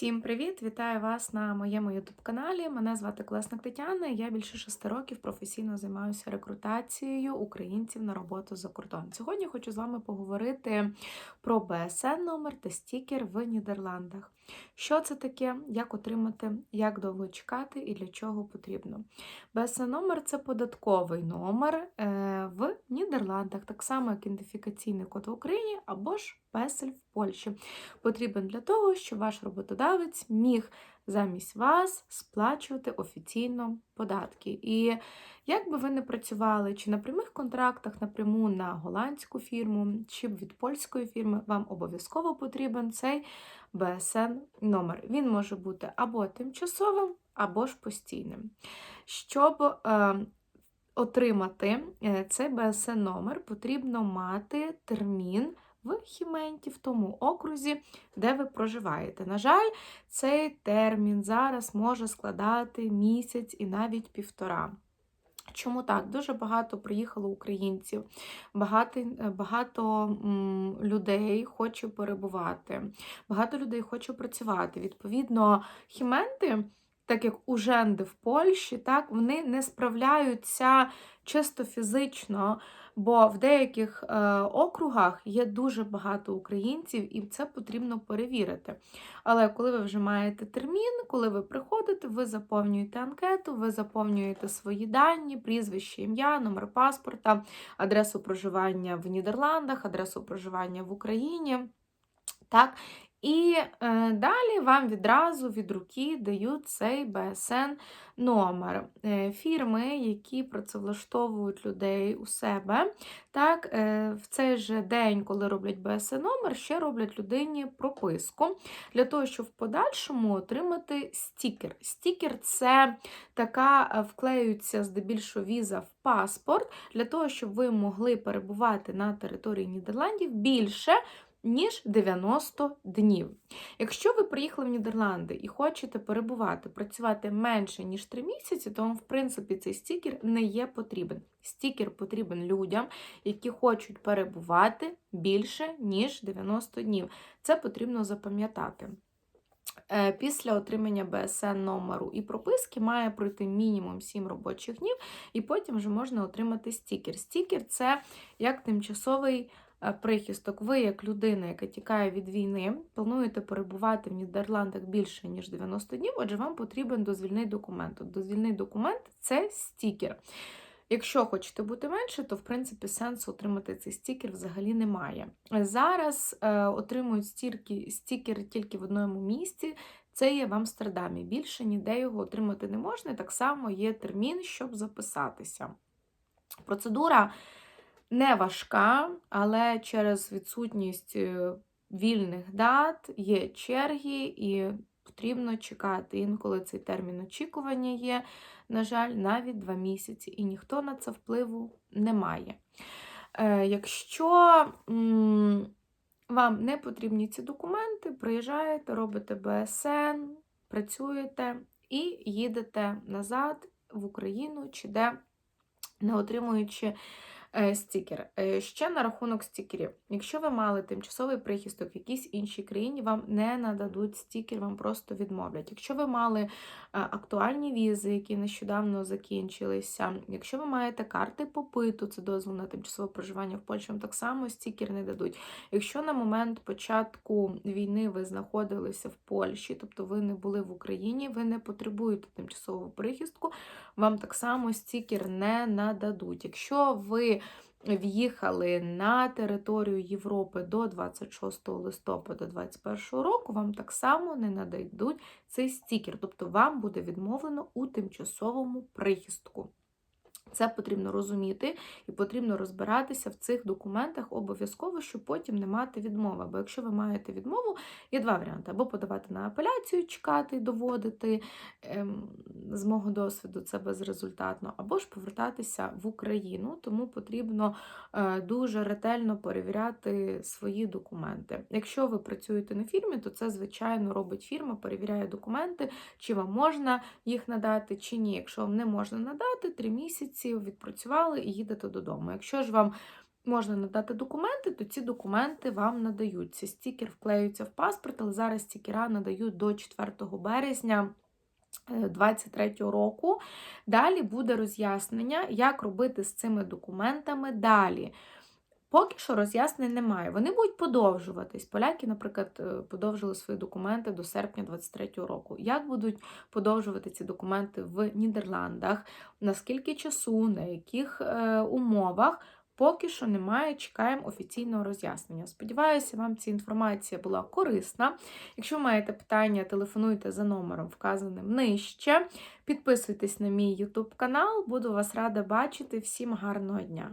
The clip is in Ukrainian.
Всім привіт! Вітаю вас на моєму ютуб-каналі. Мене звати Колесник Тетяна. Я більше шести років професійно займаюся рекрутацією українців на роботу за кордон. Сьогодні хочу з вами поговорити про БСН номер та стікер в Нідерландах. Що це таке, як отримати, як довго чекати і для чого потрібно. БСН номер це податковий номер е, в Нідерландах, так само як ідентифікаційний код в Україні або ж песель в Польщі. Потрібен для того, щоб ваш роботодавець міг замість вас сплачувати офіційно податки. І як би ви не працювали, чи на прямих контрактах напряму на голландську фірму, чи від польської фірми, вам обов'язково потрібен цей БСН номер. Він може бути або тимчасовим, або ж постійним. Щоб е, отримати е, цей БСН номер, потрібно мати термін в Хіменті, в тому окрузі, де ви проживаєте. На жаль, цей термін зараз може складати місяць і навіть півтора. Чому так? Дуже багато приїхало українців, багато багато м, людей хоче перебувати, багато людей хоче працювати. Відповідно, хіменти, так як уженди в Польщі, так, вони не справляються чисто фізично Бо в деяких е, округах є дуже багато українців, і це потрібно перевірити. Але коли ви вже маєте термін, коли ви приходите, ви заповнюєте анкету, ви заповнюєте свої дані, прізвище, ім'я, номер паспорта, адресу проживання в Нідерландах, адресу проживання в Україні. Так, і е, далі вам відразу від руки дають цей БСН номер. Е, фірми, які працевлаштовують людей у себе. Так, е, В цей же день, коли роблять БСН номер, ще роблять людині прописку для того, щоб в подальшому отримати стікер. Стікер це така е, вклеюється здебільшого віза в паспорт, для того, щоб ви могли перебувати на території Нідерландів більше ніж 90 днів. Якщо ви приїхали в Нідерланди і хочете перебувати, працювати менше, ніж 3 місяці, то вам, в принципі, цей стікер не є потрібен. Стікер потрібен людям, які хочуть перебувати більше, ніж 90 днів. Це потрібно запам'ятати. Е, після отримання БСН номеру і прописки має пройти мінімум 7 робочих днів, і потім вже можна отримати стікер. Стікер це як тимчасовий прихисток, ви, як людина, яка тікає від війни, плануєте перебувати в Нідерландах більше, ніж 90 днів, отже, вам потрібен дозвільний документ. Дозвільний документ це стікер. Якщо хочете бути менше, то в принципі сенсу отримати цей стікер взагалі немає. Зараз е, отримують стірки, стікери тільки в одному місці. Це є в Амстердамі. Більше ніде його отримати не можна. Так само є термін, щоб записатися. Процедура не важка, але через відсутність е, вільних дат є черги, і потрібно чекати. Інколи цей термін очікування є, на жаль, навіть два місяці, і ніхто на це впливу не має. Е, якщо вам не потрібні ці документи, приїжджаєте, робите БСН, працюєте і їдете назад в Україну, чи де не отримуючи стікер. Е, ще на рахунок стікерів. Якщо ви мали тимчасовий прихисток в якійсь іншій країні, вам не нададуть стікер, вам просто відмовлять. Якщо ви мали е, актуальні візи, які нещодавно закінчилися, якщо ви маєте карти попиту, це дозвіл на тимчасове проживання в Польщі, вам так само стікер не дадуть. Якщо на момент початку війни ви знаходилися в Польщі, тобто ви не були в Україні, ви не потребуєте тимчасового прихистку, вам так само стікер не нададуть. Якщо ви в'їхали на територію Європи до 26 листопада 2021 року, вам так само не нададуть цей стікер, тобто вам буде відмовлено у тимчасовому прихистку. Це потрібно розуміти і потрібно розбиратися в цих документах обов'язково, щоб потім не мати відмови. Бо якщо ви маєте відмову, є два варіанти: або подавати на апеляцію, чекати, доводити ем, з мого досвіду це безрезультатно, або ж повертатися в Україну, тому потрібно е, дуже ретельно перевіряти свої документи. Якщо ви працюєте на фірмі, то це, звичайно, робить фірма, перевіряє документи, чи вам можна їх надати, чи ні. Якщо вам не можна надати, три місяці місяців, відпрацювали і їдете додому. Якщо ж вам можна надати документи, то ці документи вам надаються. Стікер вклеюється в паспорт, але зараз стікера надають до 4 березня. 2023 року. Далі буде роз'яснення, як робити з цими документами далі. Поки що роз'яснень немає. Вони будуть подовжуватись. Поляки, наприклад, е, подовжили свої документи до серпня 2023 року. Як будуть подовжувати ці документи в Нідерландах? Наскільки часу, на яких е, умовах? Поки що немає, чекаємо офіційного роз'яснення. Сподіваюся, вам ця інформація була корисна. Якщо маєте питання, телефонуйте за номером, вказаним нижче. Підписуйтесь на мій YouTube канал, буду вас рада бачити. Всім гарного дня!